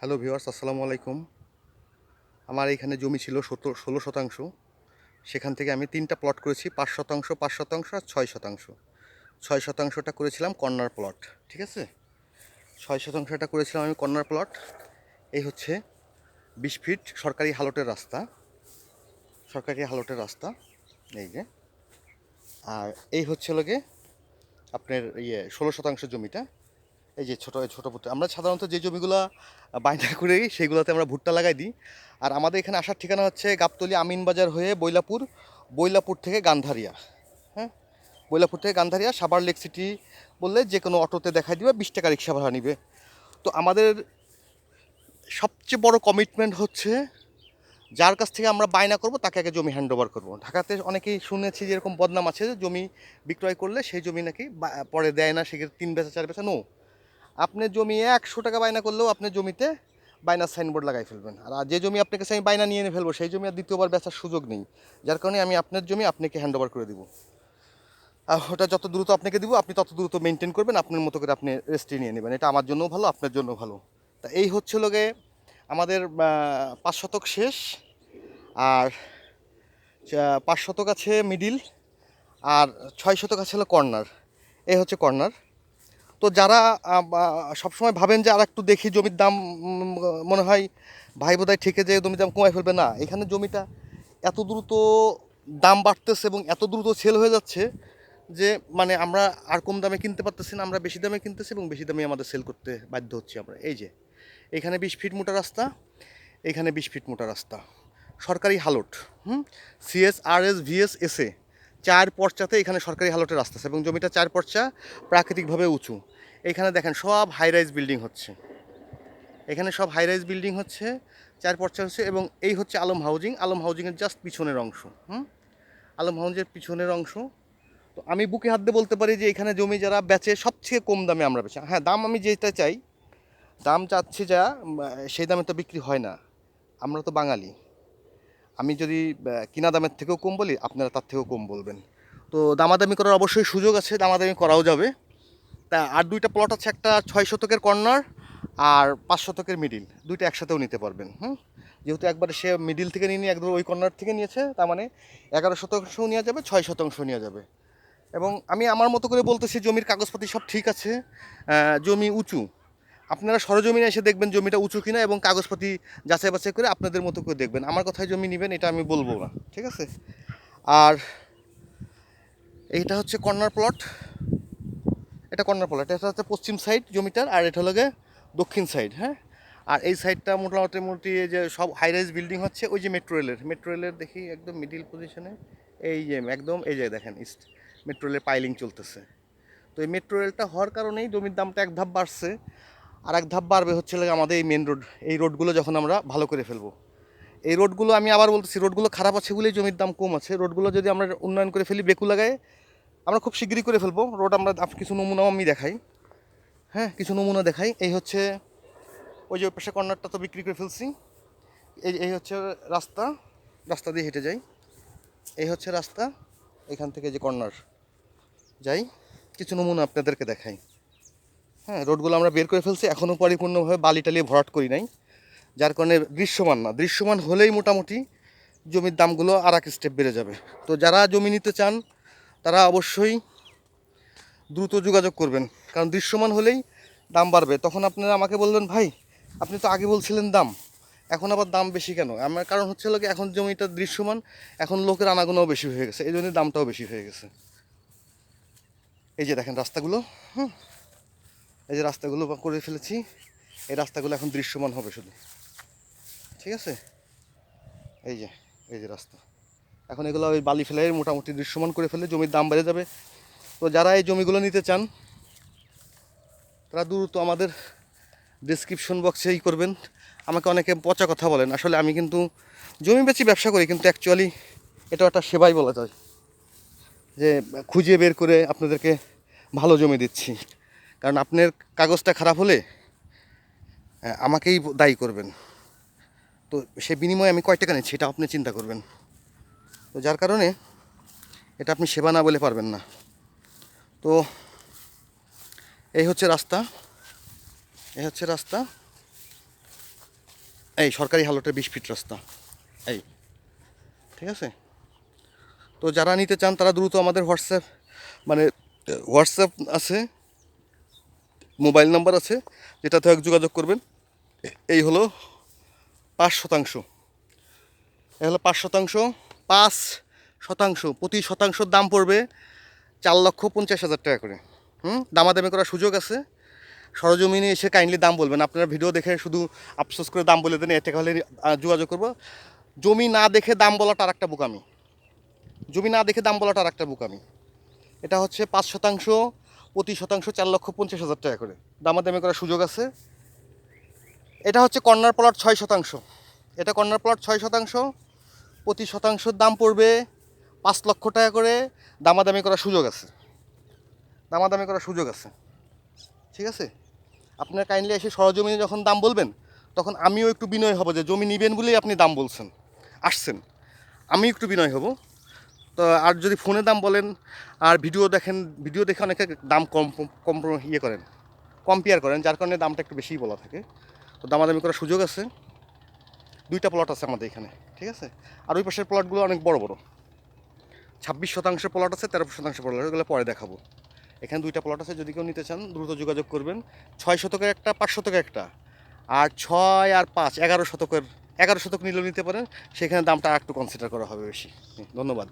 Hello viewers, আসসালামু আলাইকুম। আমার এখানে জমি ছিল সত্তর ষোলো শতাংশ। সেখান থেকে আমি তিনটা প্লট করেছি, পাঁচ শতাংশ পাঁচ শতাংশ আর ছয় শতাংশ। ছয় শতাংশটা করেছিলাম কর্নার প্লট ঠিক আছে? ছয় শতাংশটা করেছিলাম আমি কর্নার প্লট এই হচ্ছে বিশ ফিট সরকারি হালটের রাস্তা, সরকারি হালটের রাস্তা, এই যে। আর এই হচ্ছে লোকে আপনার ইয়ে ষোলো শতাংশ জমিটা। এই যে ছোটো ছোটো ভুট্টা। আমরা সাধারণত যে জমিগুলো বায়না করে সেইগুলোতে আমরা ভুট্টা লাগাই দিই। আর আমাদের এখানে আসার ঠিকানা হচ্ছে গাবতলি আমিনবাজার হয়ে বৈলাপুর বৈলাপুর থেকে গান্ধারিয়া। হ্যাঁ? বৈলাপুর থেকে গান্ধারিয়া সাবার লেক সিটি বললে যে কোনো অটোতে দেখাই দিবে, বিশ টাকা রিক্সা ভাড়া নিবে। তো আমাদের সবচেয়ে বড় কমিটমেন্ট হচ্ছে, যার কাছ থেকে আমরা বায়না করব, তাকে আগে জমি হ্যান্ড ওভার করব। ঢাকাতে অনেকেই শুনেছি যে এরকম বদনাম আছে জমি বিক্রয় করলে সেই জমি নাকি পরে দেয় না সেক্ষেত্রে তিন বেচা, চার বেচা? নো আপনি জমি একশো টাকা বায়না করলেও আপনি জমিতে বাইনার সাইনবোর্ড লাগাই ফেলবেন। আর যে জমি আপনাকে আমি বাইনা নিয়ে এনে ফেলব, সেই জমি আর দ্বিতীয়বার বেচার সুযোগ নেই। যার কারণে আমি আপনার জমি আপনাকে হ্যান্ড ওভার করে দেবো। আর ওটা যত দ্রুত আপনাকে দিব, আপনি তত দ্রুত মেনটেন করবেন, আপনার মতো করে আপনি রেস্টে নিয়ে নেবেন। এটা আমার জন্যও ভালো, আপনার জন্য ভালো। তা এই হচ্ছে লোকে আমাদের পাঁচ শতক শেষ। আর পাঁচ শতক আছে মিডিল আর ছয় শতক আছে হলো কর্নার এই হচ্ছে কর্নার তো যারা সবসময় ভাবেন যে আর একটু দেখি জমির দাম মনে হয় ভাই বোধহয় ঠেকে যে জমির দাম কমায় ফেলবে। না, এখানে জমিটা এত দ্রুত দাম বাড়তেছে এবং এত দ্রুত সেল হয়ে যাচ্ছে যে মানে আমরা আর কম দামে কিনতে পারতেছি না, আমরা বেশি দামে কিনতেছি এবং বেশি দামে আমাদের সেল করতে বাধ্য হচ্ছি আমরা। এই যে, এখানে বিশ ফিট মোটা রাস্তা, এখানে বিশ ফিট মোটা রাস্তা। সরকারি হালট, হুম? CS R S VS SA চার পর্চাতে এখানে সরকারি হালটের রাস্তা আছে এবং জমিটা চার পর্চা প্রাকৃতিকভাবে উঁচু। এখানে দেখেন সব হাই রাইজ বিল্ডিং হচ্ছে। এখানে সব হাই রাইজ বিল্ডিং হচ্ছে, চার পর্চা হচ্ছে এবং এই হচ্ছে আলম হাউজিং আলম হাউজিংয়ের জাস্ট পিছনের অংশ, হুম? আলম হাউজিংয়ের পিছনের অংশ। তো আমি বুকে হাত দিয়ে বলতে পারি যে এখানে জমি যারা বেচে সবচেয়ে কম দামে আমরা বেচি। হ্যাঁ দাম আমি যেটা চাই, দাম চাচ্ছি যা সেই দামে তো বিক্রি হয় না। আমরা তো বাঙালি। আমি যদি কিনা দামের থেকেও কম বলি, আপনারা তার থেকেও কম বলবেন। তো দামাদামি করার অবশ্যই সুযোগ আছে, দামাদামি করাও যাবে। তা, আর দুইটা প্লট আছে, একটা ছয় শতকের কর্নার আর পাঁচ শতকের মিডিল দুইটা একসাথেও নিতে পারবেন, হুম? যেহেতু একবার সে মিডিল থেকে নিয়ে একদম ওই কর্নার থেকে নিয়েছে, তার মানে এগারো শতাংশও নেওয়া যাবে, ছয় শতাংশ নেওয়া যাবে। এবং আমি আমার মতো করে বলতেছি, জমির কাগজপাতি সব ঠিক আছে জমি উঁচু আপনারা সরজমিনে এসে দেখবেন জমিটা উঁচু কিনা এবং কাগজপাতি যাচাই বাছাই করে আপনাদের মতো করে দেখবেন। আমার কথায় জমি নেবেন, এটা আমি বলব না, ঠিক আছে? আর এইটা হচ্ছে কর্নার প্লট। এটা কর্নার প্লট, এটা হচ্ছে পশ্চিম সাইড জমিটার আর এটা হলো গিয়ে দক্ষিণ সাইড হ্যাঁ? আর এই সাইডটা মোটামুটি মোটামুটি যে সব হাই রাইজ বিল্ডিং হচ্ছে, ওই যে মেট্রো রেলের মেট্রো রেলের দেখি একদম মিডিল পজিশনে এই যে একদম এই যে দেখেন ইস্ট মেট্রো রেলের পাইলিং চলতেছে। তো এই মেট্রো রেলটা হওয়ার কারণেই জমির দামটা এক ধাপ বাড়ছে। আর এক ধাপ বাড়বে হচ্ছে আমাদের এই মেন রোড এই রোডগুলো যখন আমরা ভালো করে ফেলব। এই রোডগুলো আমি আবার বলতেছি রোডগুলো খারাপ আছে বলেই জমির দাম কম আছে। রোডগুলো যদি আমরা উন্নয়ন করে ফেলি, বেকু লাগায় আমরা খুব শীঘ্রই করে ফেলব। রোড আমরা কিছু নমুনাও আমি দেখাই। হ্যাঁ কিছু নমুনা দেখাই। এই হচ্ছে ওই যে পাশে কর্নারটা তো বিক্রি করে ফেলছি। এই এই হচ্ছে রাস্তা। রাস্তা দিয়ে হেঁটে যাই। এই হচ্ছে রাস্তা। এখান থেকে যে কর্নার যাই। কিছু নমুনা আপনাদেরকে দেখাই। হ্যাঁ রোডগুলো আমরা বের করে ফেলছি। এখনও পরিপূর্ণভাবে বালি টালিয়ে ভরাট করি নাই। যার কারণে দৃশ্যমান না। দৃশ্যমান হলেই মোটামুটি জমির দামগুলো আর এক স্টেপ বেড়ে যাবে। তো যারা জমি নিতে চান, তারা অবশ্যই দ্রুত যোগাযোগ করবেন। কারণ দৃশ্যমান হলেই দাম বাড়বে। তখন আপনারা আমাকে বলবেন, ভাই, আপনি তো আগে বলছিলেন দাম। এখন আবার দাম বেশি কেন? আমার কারণ হচ্ছে লোক এখন জমিটা দৃশ্যমান, এখন লোকের আনাগোনাও বেশি হয়ে গেছে। এই জন্য দামটাও বেশি হয়ে গেছে। এই যে দেখেন রাস্তাগুলো, হুম। এই যে রাস্তাগুলো করে ফেলেছি, এই রাস্তাগুলো এখন দৃশ্যমান হবে শুধু। ঠিক আছে? এই যে এই যে রাস্তা। এখন এগুলো ওই বালি ফেলে মোটামুটি দৃশ্যমান করে ফেলে, জমির দাম বেড়ে যাবে। তো যারা এই জমিগুলো নিতে চান, তারা দ্রুত আমাদের ডিসক্রিপশন বক্সে ই করবেন। আমাকে অনেকে পচা কথা বলেন। আসলে আমি কিন্তু জমি বেচি ব্যবসা করি, কিন্তু অ্যাকচুয়ালি এটা একটা সেবাই বলা যায়। যে খুঁজে বের করে আপনাদেরকে ভালো জমি দিচ্ছি। কারণ আপনার কাগজটা খারাপ হলে আমাকেই দায়ী করবেন। তো সে বিনিময়ে আমি কয় টাকা নিচ্ছি এটা আপনি চিন্তা করবেন। তো যার কারণে এটা আপনি সেবা না বলে পারবেন না। তো এই হচ্ছে রাস্তা। এই হচ্ছে রাস্তা। এই সরকারি হালটের বিশ ফিট রাস্তা। এই। ঠিক আছে? তো যারা নিতে চান তারা দ্রুত আমাদের হোয়াটসঅ্যাপ মানে হোয়াটসঅ্যাপ আছে। মোবাইল নাম্বার আছে, যেটাতে এক যোগাযোগ করবেন। এই হলো পাঁচ শতাংশ। এই হলো পাঁচ শতাংশ পাঁচ শতাংশ, প্রতি শতাংশর দাম পড়বে চার লক্ষ পঞ্চাশ হাজার টাকা করে। হুম? দামাদামি করার সুযোগ আছে। সরজমিনে এসে কাইন্ডলি দাম বলবেন। আপনারা ভিডিও দেখে শুধু আফসোস করে দাম বলে দেন এটা হলে যোগাযোগ করব। জমি না দেখে দাম বলাটা আর একটা বোকামি। জমি না দেখে দাম বলাটা আর একটা বোকামি। এটা হচ্ছে পাঁচ শতাংশ প্রতি শতাংশ চার লক্ষ পঞ্চাশ হাজার টাকা করে। দামাদামি করার সুযোগ আছে। এটা হচ্ছে কর্নার প্লট ছয় শতাংশ। এটা কর্নার প্লট ছয় শতাংশ। প্রতি শতাংশের দাম পড়বে পাঁচ লক্ষ টাকা করে। দামাদামি করার সুযোগ আছে। দামাদামি করার সুযোগ আছে। ঠিক আছে? আপনার কাইন্ডলি এসে সরজমিনে যখন দাম বলবেন, তখন আমিও একটু বিনয় হব যে জমি নিবেন বলেই আপনি দাম বলছেন। আসছেন। আমি একটু বিনয় হব। আর যদি ফোনে দাম বলেন, আর ভিডিও দেখেন, ভিডিও দেখে অনেকে দাম কম কম ইয়ে করেন কম্পেয়ার করেন, যার কারণে দামটা একটু বেশিই বলা থাকে। তো দামাদামি করার সুযোগ আছে। দুইটা প্লট আছে আমাদের এখানে, ঠিক আছে? আর ওই পাশের প্লটগুলো অনেক বড় বড়। ছাব্বিশ শতাংশ প্লট আছে, তেরো শতাংশ প্লট ওগুলো পরে দেখাবো। এখানে দুইটা প্লট আছে, যদি কেউ নিতে চান, দ্রুত যোগাযোগ করবেন। ছয় শতকের একটা, পাঁচ শতকের একটা। আর ছয় আর পাঁচ, এগারো শতকের, এগারো শতক নিলেও নিতে পারেন। সেখানে দামটা একটু কনসিডার করা হবে বেশি। ধন্যবাদ।